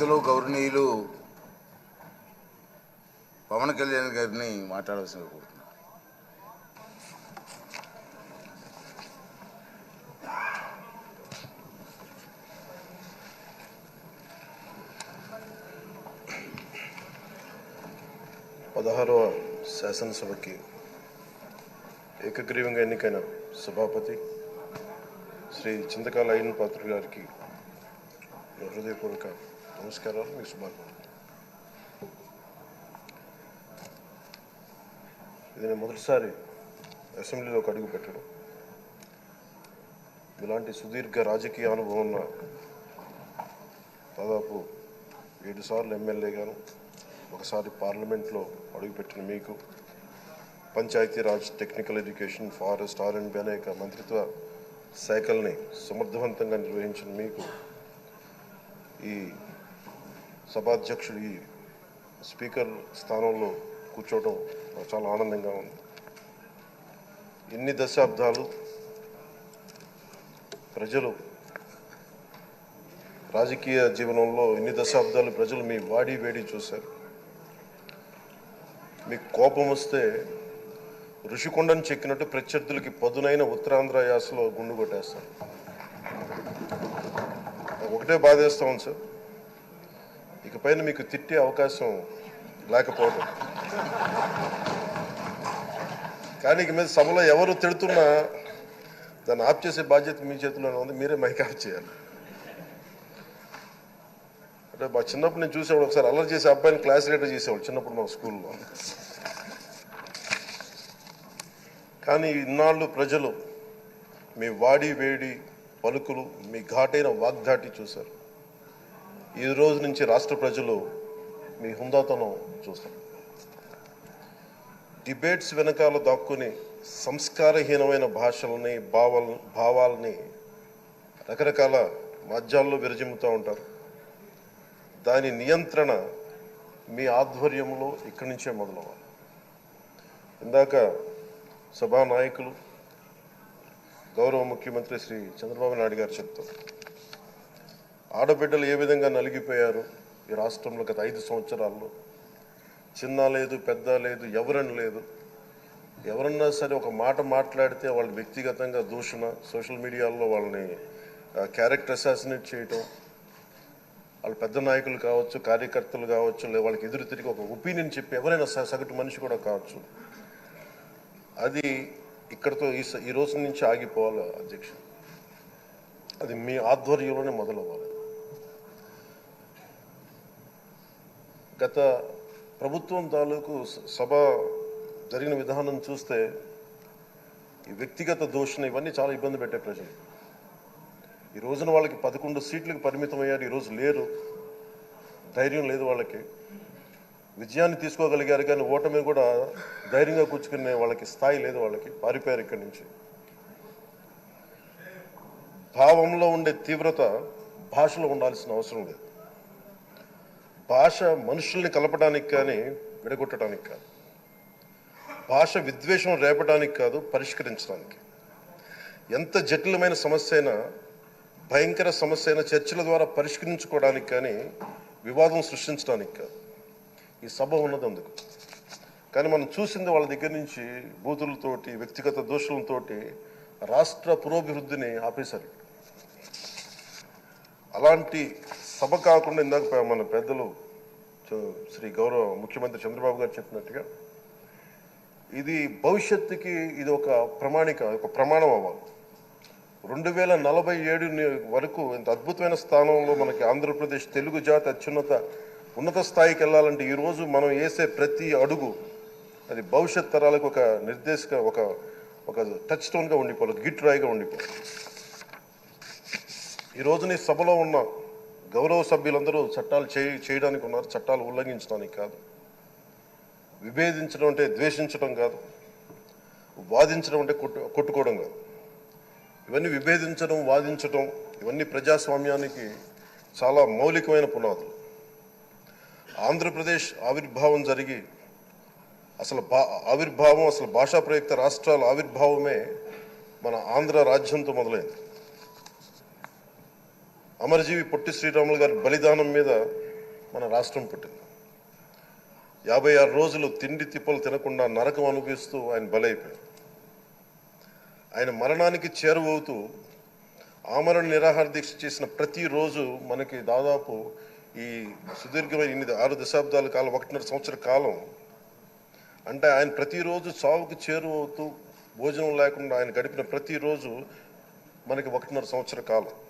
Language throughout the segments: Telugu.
పెద్దలు గౌరవనీయులు పవన్ కళ్యాణ్ గారిని మాట్లాడవలసిన కోరుతున్నాను. పదహారవ శాసనసభకి ఏకగ్రీవంగా ఎన్నికైన సభాపతి శ్రీ చింతకాల అయిన పాత్ర గారికి హృదయపూర్వక నమస్కారాలు మీకు శుభాకాంక్షలు ఇది నేను మొదటిసారి అసెంబ్లీలోకి అడుగు పెట్టడం ఇలాంటి సుదీర్ఘ రాజకీయ అనుభవం ఉన్న దాదాపు ఏడు సార్లు ఎమ్మెల్యేగాను ఒకసారి పార్లమెంట్లో అడుగుపెట్టిన మీకు Panchayati Raj technical education forest R and అనేక మంత్రిత్వ శాఖల్ని సమర్థవంతంగా నిర్వహించిన మీకు ఈ సభాధ్యక్షుడి స్పీకర్ స్థానంలో కూర్చోవడం చాలా ఆనందంగా ఉంది. ఇన్ని దశాబ్దాలు ప్రజలు రాజకీయ జీవనంలో ఇన్ని దశాబ్దాలు ప్రజలు మీ వాడి వేడి చూశారు. మీకు కోపం వస్తే ఋషికొండను చెక్కినట్టు ప్రత్యర్థులకి పదునైన ఉత్తరాంధ్ర యాసలో గుండు కొట్టేస్తారు. ఒకటే బాధేస్తా సార్. ఇకపైన మీకు తిట్టే అవకాశం లేకపోవడం కానీ ఇక మీద సభలో ఎవరు తిడుతున్నా దాన్ని ఆఫ్ చేసే బాధ్యత మీ చేతిలోనే ఉంది మీరే మైక్ ఆఫ్ చేయాలి. అంటే మా చిన్నప్పుడు నేను చూసేవాడు ఒకసారి అల్లరి చేసే అబ్బాయిని క్లాస్ లీడర్ చేసేవాడు చిన్నప్పుడు మా స్కూల్లో. కానీ ఇన్నాళ్ళు ప్రజలు మీ వాడి వేడి పలుకులు మీ ఘాటైన వాగ్ధాటి చూశారు. ఈ రోజు నుంచి రాష్ట్ర ప్రజలు మీ హుందాతనం చూస్తారు. డిబేట్స్ వెనకాల దాక్కుని సంస్కారహీనమైన భాషలని భావాల భావాలని రకరకాల మాధ్యాల్లో విరజిమ్ముతూ ఉంటారు. దాని నియంత్రణ మీ ఆధ్వర్యంలో ఇక్కడి నుంచే మొదలవ్వాలి. ఇందాక సభా నాయకులు గౌరవ ముఖ్యమంత్రి శ్రీ చంద్రబాబు నాయుడు గారు చెప్తారు. ఆడబిడ్డలు ఏ విధంగా నలిగిపోయారు? ఈ రాష్ట్రంలో గత ఐదు సంవత్సరాల్లో. చిన్న లేదు పెద్ద లేదు ఎవరని లేదు. ఎవరన్నా సరే ఒక మాట మాట్లాడితే వాళ్ళు వ్యక్తిగతంగా దూషణ సోషల్ మీడియాలో వాళ్ళని క్యారెక్టర్ అసాసినేట్ చేయటం వాళ్ళు పెద్ద నాయకులు కావచ్చు కార్యకర్తలు కావచ్చు లేదా వాళ్ళకి ఎదురు తిరిగి ఒక ఒపీనియన్ చెప్పి ఎవరైనా సగటు మనిషి కూడా కావచ్చు. అది ఇక్కడతో ఈ స- ఈ రోజు నుంచి ఆగిపోవాలి అధ్యక్ష. అది మీ ఆధ్వర్యంలోనే మొదలవ్వాలి. గత ప్రభుత్వం తాలూకు సభ జరిగిన విధానం చూస్తే ఈ వ్యక్తిగత దోషణ ఇవన్నీ చాలా ఇబ్బంది పెట్టే ప్రజలు. ఈ రోజున వాళ్ళకి పదకొండు సీట్లకు పరిమితం అయ్యారు ఈరోజు లేరు. ధైర్యం లేదు వాళ్ళకి. విజయాన్ని తీసుకోగలిగారు కానీ ఓటమి కూడా ధైర్యంగా కూర్చుకునే వాళ్ళకి స్థాయి లేదు వాళ్ళకి పారిపోయారు ఇక్కడి నుంచి. భావంలో ఉండే తీవ్రత భాషలో ఉండాల్సిన అవసరం లేదు. భాష మనుషుల్ని కలపడానికి కానీ విడగొట్టడానికి కాదు. భాష విద్వేషం రేపడానికి కాదు పరిష్కరించడానికి. ఎంత జటిలమైన సమస్య అయినా భయంకర సమస్య అయినా చర్చల ద్వారా పరిష్కరించుకోవడానికి కానీ వివాదం సృష్టించడానికి కాదు. ఈ సభ ఉన్నది అందుకు. కానీ మనం చూసింది వాళ్ళ దగ్గర నుంచి బూతులతోటి వ్యక్తిగత దోషులతోటి రాష్ట్ర పురోభివృద్ధిని ఆపేశారు. అలాంటి సభ కాకుండా ఇందాక మన పెద్దలు శ్రీ గౌరవ ముఖ్యమంత్రి చంద్రబాబు గారు చెప్పినట్టుగా ఇది భవిష్యత్తుకి ఇది ఒక ప్రమాణిక ఒక ప్రమాణం అవ్వాలి. రెండు వేల నలభై ఏడు వరకు ఇంత అద్భుతమైన స్థానంలో మనకి ఆంధ్రప్రదేశ్ తెలుగు జాతి అత్యున్నత ఉన్నత స్థాయికి వెళ్ళాలంటే ఈరోజు మనం వేసే ప్రతి అడుగు అది భవిష్యత్ తరాలకు ఒక నిర్దేశక ఒక ఒక టచ్ స్టోన్గా ఉండిపోవాలి గిట్ రాయిగా ఉండిపోవాలి. ఈ నీ సభలో ఉన్న గౌరవ సభ్యులందరూ చట్టాలు చేయడానికి ఉన్నారు. చట్టాలు ఉల్లంఘించడానికి కాదు. విభేదించడం అంటే ద్వేషించడం కాదు. వాదించడం అంటే కొట్టు కొట్టుకోవడం కాదు. ఇవన్నీ విభేదించడం వాదించడం ఇవన్నీ ప్రజాస్వామ్యానికి చాలా మౌలికమైన పునాదులు. ఆంధ్రప్రదేశ్ ఆవిర్భావం జరిగి అసలు భా ఆవిర్భావం అసలు భాషా ప్రయుక్త రాష్ట్రాల ఆవిర్భావమే మన ఆంధ్ర రాజ్యంతో మొదలైంది. అమరజీవి పొట్టి శ్రీరాములు గారి బలిదానం మీద మన రాష్ట్రం పుట్టింది. యాభై ఆరు రోజులు తిండి తిప్పలు తినకుండా నరకం అనుభవిస్తూ ఆయన బలైపోయారు. ఆయన మరణానికి చేరువవుతూ ఆమరణ నిరాహార దీక్ష చేసిన ప్రతిరోజు మనకి దాదాపు ఈ సుదీర్ఘమైన ఎనిమిది ఆరు దశాబ్దాల కాలం ఒకటిన్నర సంవత్సర కాలం అంటే ఆయన ప్రతిరోజు చావుకు చేరువవుతూ భోజనం లేకుండా ఆయన గడిపిన ప్రతిరోజు మనకి ఒకటిన్నర సంవత్సర కాలం.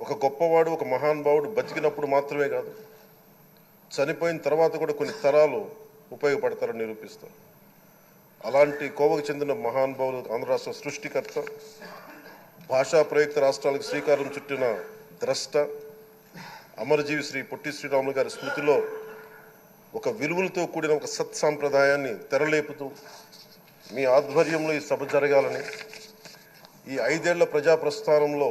ఒక గొప్పవాడు ఒక మహానుభావుడు బతికినప్పుడు మాత్రమే కాదు చనిపోయిన తర్వాత కూడా కొన్ని తరాలు ఉపయోగపడతారని నిరూపిస్తారు. అలాంటి కోవకు చెందిన మహానుభావులు ఆంధ్ర రాష్ట్ర సృష్టికర్త భాషా ప్రయుక్త రాష్ట్రాలకు శ్రీకారం చుట్టిన ద్రష్ట అమరజీవి శ్రీ పొట్టి శ్రీరాములు గారి స్మృతిలో ఒక విలువలతో కూడిన ఒక సత్సాంప్రదాయాన్ని తెరలేపుతూ మీ ఆధ్వర్యంలో ఈ సభ జరగాలని ఈ ఐదేళ్ళ ప్రజా ప్రస్థానంలో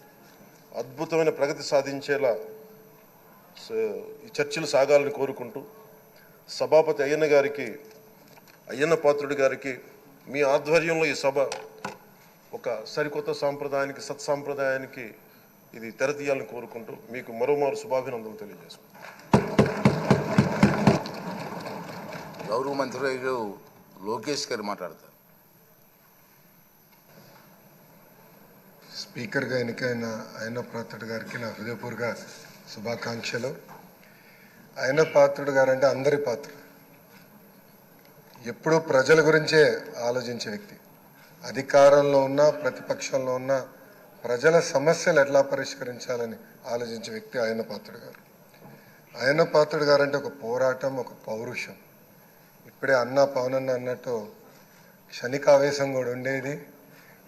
అద్భుతమైన ప్రగతి సాధించేలా ఈ చర్చలు సాగాలని కోరుకుంటూ సభాపతి అయ్యన్న గారికి అయ్యన్న పాత్రుడి గారికి మీ ఆధ్వర్యంలో ఈ సభ ఒక సరికొత్త సాంప్రదాయానికి సత్సాంప్రదాయానికి ఇది తెరతీయాలని కోరుకుంటూ మీకు మరోమారు శుభాభినందనలు తెలియజేసుకుంటాను గౌరవ మంత్రి లోకేష్ గారు మాట్లాడతారు. స్పీకర్గా ఎన్నికైన ఆయన పాత్రుడు గారికి నా హృదయపూర్వక శుభాకాంక్షలు. ఆయన పాత్రుడు గారు అంటే అందరి పాత్ర. ఎప్పుడూ ప్రజల గురించే ఆలోచించే వ్యక్తి. అధికారంలో ఉన్న ప్రతిపక్షంలో ఉన్న ప్రజల సమస్యలు ఎట్లా పరిష్కరించాలని ఆలోచించే వ్యక్తి ఆయన పాత్రుడు గారు. ఆయన పాత్రుడు గారు అంటే ఒక పోరాటం ఒక పౌరుషం. ఇప్పుడే అన్న పవనన్న అన్నట్టు క్షణికావేశం కూడా ఉండేది.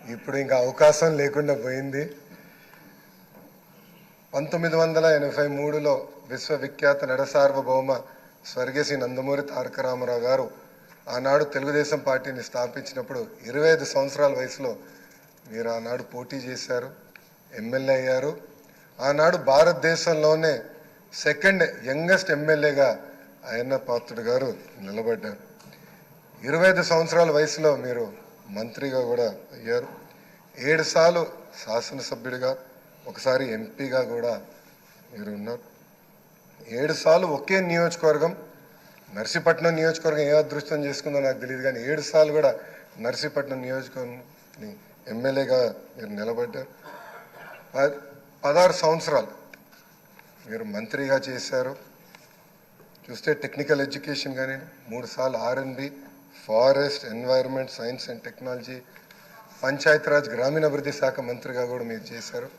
ఇప్పుడు ఇంకా అవకాశం లేకుండా పోయింది. పంతొమ్మిది వందల ఎనభై మూడులో విశ్వవిఖ్యాత నడసార్వభౌమ స్వర్గశ్రీ నందమూరి తారక రామారావు గారు ఆనాడు తెలుగుదేశం పార్టీని స్థాపించినప్పుడు ఇరవై ఐదు సంవత్సరాల వయసులో మీరు ఆనాడు పోటీ చేశారు ఎమ్మెల్యే అయ్యారు. ఆనాడు భారతదేశంలోనే సెకండ్ యంగెస్ట్ ఎమ్మెల్యేగా అయ్యన్న పాత్రుడు గారు నిలబడ్డారు. ఇరవై ఐదు సంవత్సరాల వయసులో మీరు మంత్రిగా కూడా అయ్యారు. ఏడు సార్లు శాసనసభ్యుడిగా ఒకసారి ఎంపీగా కూడా మీరు ఉన్నారు. ఏడు సార్లు ఒకే నియోజకవర్గం నర్సీపట్నం నియోజకవర్గం ఏ అదృష్టం చేసుకుందో నాకు తెలియదు కానీ ఏడు సార్లు కూడా నర్సీపట్నం నియోజకవర్గం ఎమ్మెల్యేగా మీరు నిలబడ్డారు. పదహారు సంవత్సరాలు మీరు మంత్రిగా చేశారు. చూస్తే టెక్నికల్ ఎడ్యుకేషన్ కానీ మూడు సార్లు R N B forest environment science and technology Panchayati Raj గ్రామీణాభివృద్ధి శాఖ మంత్రిగా కూడా మీరు చేశారు.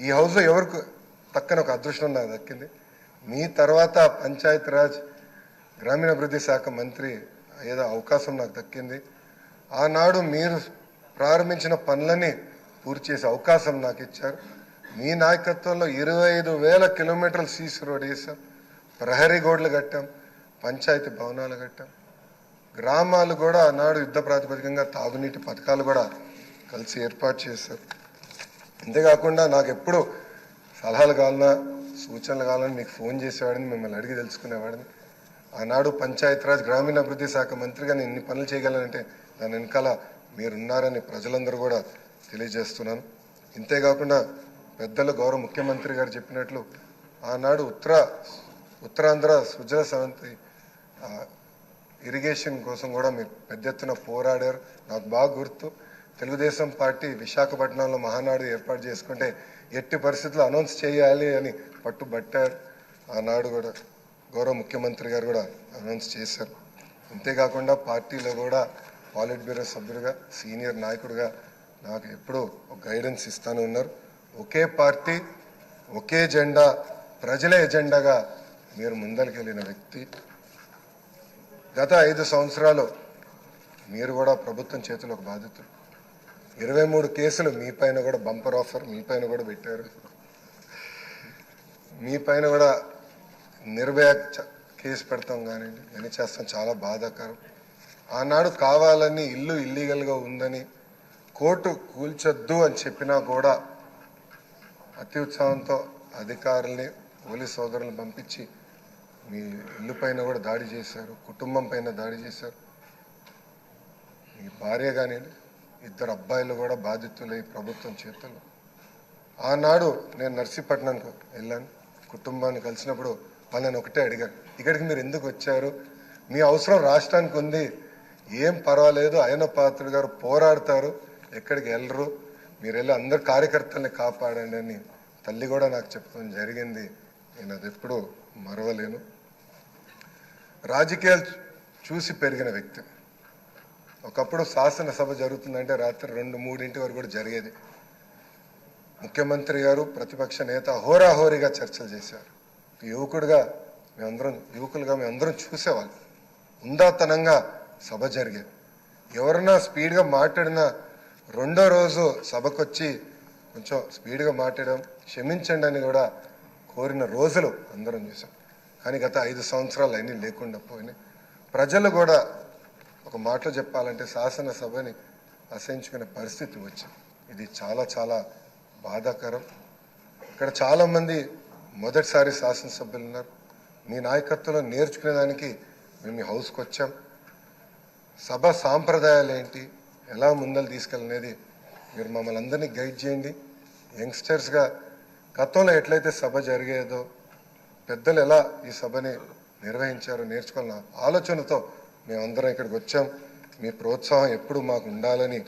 ఈ హౌస్లో ఎవరికి పక్కన ఒక అదృష్టం నాకు దక్కింది. మీ తర్వాత పంచాయతీరాజ్ గ్రామీణాభివృద్ధి శాఖ మంత్రి ఏదో అవకాశం నాకు దక్కింది. ఆనాడు మీరు ప్రారంభించిన పనులని పూర్తి చేసే అవకాశం నాకు ఇచ్చారు. మీ నాయకత్వంలో ఇరవై ఐదు వేల కిలోమీటర్లు సీసీ రోడ్ వేసాం. ప్రహరీ గోడలు కట్టాం. పంచాయతీ భవనాలు కట్టాం. గ్రామాలు కూడా ఆనాడు యుద్ధ ప్రాతిపదికంగా తాగునీటి పథకాలు కూడా కలిసి ఏర్పాటు చేశారు. అంతేకాకుండా నాకు ఎప్పుడు సలహాలు కావాలన్నా సూచనలు కావాలని మీకు ఫోన్ చేసేవాడిని మిమ్మల్ని అడిగి తెలుసుకునేవాడిని. ఆనాడు పంచాయతీరాజ్ గ్రామీణాభివృద్ధి శాఖ మంత్రిగా నేను ఎన్ని పనులు చేయగలనంటే దాని వెనకాల మీరున్నారని ప్రజలందరూ కూడా తెలియజేస్తున్నాను. ఇంతేకాకుండా పెద్దలు గౌరవ ముఖ్యమంత్రి గారు చెప్పినట్లు ఆనాడు ఉత్తర ఉత్తరాంధ్ర సుజల సవంతి ఇరిగేషన్ కోసం కూడా మీరు పెద్ద ఎత్తున పోరాడారు. నాకు బాగా గుర్తు. తెలుగుదేశం పార్టీ విశాఖపట్నంలో మహానాడు ఏర్పాటు చేసుకుంటే ఎట్టి పరిస్థితుల్లో అనౌన్స్ చేయాలి అని పట్టుబట్టారు. ఆనాడు కూడా గౌరవ ముఖ్యమంత్రి గారు కూడా అనౌన్స్ చేశారు. అంతేకాకుండా పార్టీలో కూడా పాలిట్ బ్యూరో సభ్యుడిగా సీనియర్ నాయకుడిగా నాకు ఎప్పుడూ ఒక గైడెన్స్ ఇస్తాను ఉన్నారు. ఒకే పార్టీ ఒకే జెండా ప్రజలే ఎజెండాగా మీరు ముందరికెళ్ళిన వ్యక్తి. గత ఐదు సంవత్సరాలు మీరు కూడా ప్రభుత్వం చేతిలో ఒక బాధితులు. ఇరవై మూడు కేసులు మీ పైన కూడా బంపర్ ఆఫర్ మీ పైన కూడా పెట్టారు. మీ పైన కూడా నిర్భయ కేసు పెడతాం కానీ అని చేస్తాం చాలా బాధాకరం. ఆనాడు కావాలని ఇల్లు ఇల్లీగల్గా ఉందని కోర్టు కూల్చొద్దు అని చెప్పినా కూడా అతి ఉత్సాహంతో అధికారుల్ని పోలీస్ సోదరులను పంపించి మీ ఇల్లు పైన కూడా దాడి చేశారు కుటుంబం పైన దాడి చేశారు. మీ భార్య కానీ ఇద్దరు అబ్బాయిలు కూడా బాధితులై ప్రభుత్వం చేతుల్లో. ఆనాడు నేను నర్సీపట్నంకు వెళ్ళాను. కుటుంబాన్ని కలిసినప్పుడు వాళ్ళని ఒకటే అడిగాను ఇక్కడికి మీరు ఎందుకు వచ్చారు? మీ అవసరం రాష్ట్రానికి ఉంది. ఏం పర్వాలేదు. అయన పాత్రుడు గారు పోరాడతారు. ఎక్కడికి వెళ్ళరు. మీరు వెళ్ళి అందరు కార్యకర్తల్ని కాపాడండి అని తల్లి కూడా నాకు చెప్పడం జరిగింది. నేను అది ఎప్పుడూ మరవలేను. రాజకీయాలు చూసి పెరిగిన వ్యక్తి. ఒకప్పుడు శాసనసభ జరుగుతుందంటే రాత్రి రెండు మూడింటి వరకు కూడా జరిగేది. ముఖ్యమంత్రి గారు ప్రతిపక్ష నేత హోరాహోరీగా చర్చలు చేశారు. యువకుడిగా మేమందరం యువకులుగా మేమందరం చూసేవాళ్ళం. ఉందాతనంగా సభ జరిగేది. ఎవరన్నా స్పీడ్గా మాట్లాడినా రెండో రోజు సభకొచ్చి కొంచెం స్పీడ్గా మాట్లాడడం క్షమించండి అని కూడా కోరిన రోజులు అందరం చూసాం. కానీ గత ఐదు సంవత్సరాలు అన్నీ లేకుండా పోయినాయి. ప్రజలు కూడా ఒక మాటలో చెప్పాలంటే శాసనసభని అసహించుకునే పరిస్థితి వచ్చింది. ఇది చాలా చాలా బాధాకరం. ఇక్కడ చాలామంది మొదటిసారి శాసనసభ్యులు ఉన్నారు. మీ నాయకత్వంలో నేర్చుకునేదానికి మేము మీ హౌస్కి వచ్చాం. సభ సాంప్రదాయాలు ఏంటి? ఎలా ముందలు తీసుకెళ్ళనేది మీరు మమ్మల్ని అందరినీ గైడ్ చేయండి. యంగ్స్టర్స్గా గతంలో ఎట్లయితే సభ జరిగేదో పెద్దలు ఎలా ఈ సభని నిర్వహించారో నేర్చుకోవాలన్న ఆలోచనతో మేమందరం ఇక్కడికి వచ్చాం. మీ ప్రోత్సాహం ఎప్పుడు మాకు ఉండాలని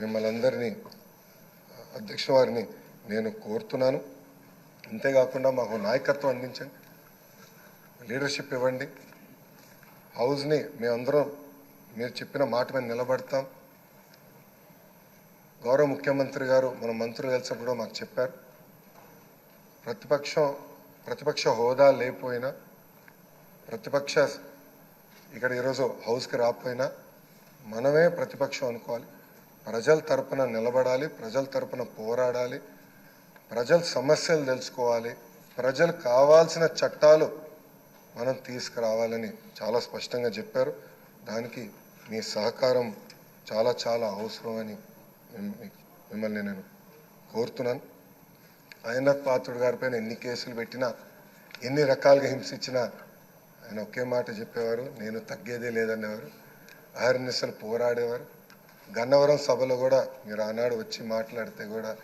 మిమ్మల్ని అందరినీ అధ్యక్ష వారిని నేను కోరుతున్నాను. అంతేకాకుండా మాకు నాయకత్వం అందించండి. లీడర్షిప్ ఇవ్వండి. హౌస్ని మేమందరం మీరు చెప్పిన మాట మీద నిలబడతాం. గౌరవ ముఖ్యమంత్రి గారు మన మంత్రులు కలిసినప్పుడు మాకు చెప్పారు. ప్రతిపక్షం ప్రతిపక్ష హోదా లేకపోయినా ప్రతిపక్ష ఇక్కడ ఈరోజు హౌస్కి రాకపోయినా మనమే ప్రతిపక్షం అనుకోవాలి. ప్రజల తరపున నిలబడాలి ప్రజల తరపున పోరాడాలి ప్రజల సమస్యలు తెలుసుకోవాలి ప్రజలు కావాల్సిన చట్టాలు మనం తీసుకురావాలని చాలా స్పష్టంగా చెప్పారు. దానికి మీ సహకారం చాలా చాలా అవసరం అని మిమ్మల్ని నేను కోరుతున్నాను. ఆయన పాత్రుడు గారిపైన ఎన్ని కేసులు పెట్టినా ఎన్ని రకాలుగా హింసించినా ఆయన ఒకే మాట చెప్పేవారు నేను తగ్గేదే లేదనేవారు అహర్నిశలు పోరాడేవారు. గన్నవరం సభలో కూడా మీరు ఆనాడు వచ్చి మాట్లాడితే కూడా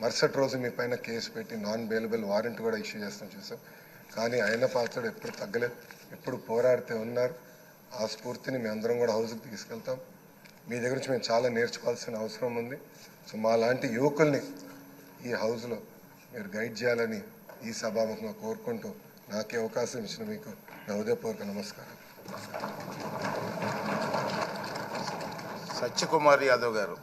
మరుసటి రోజు మీ పైన కేసు పెట్టి నాన్ బెయిలబుల్ వారెంట్ కూడా ఇష్యూ చేస్తాం చూసాం. కానీ ఆయన పాత్రుడు ఎప్పుడు తగ్గలేదు. ఎప్పుడు పోరాడితే ఉన్నారు. ఆ స్ఫూర్తిని మేము అందరం కూడా హౌస్కి తీసుకెళ్తాం. మీ దగ్గర నుంచి మేము చాలా నేర్చుకోవాల్సిన అవసరం ఉంది. సో మా లాంటి యువకుల్ని ఈ హౌస్లో మీరు గైడ్ చేయాలని ఈ సభాముఖంగా కోరుకుంటూ నాకే అవకాశం ఇచ్చిన మీకు నా హృదయపూర్వక నమస్కారం. సత్యకుమార్ యాదవ్ గారు.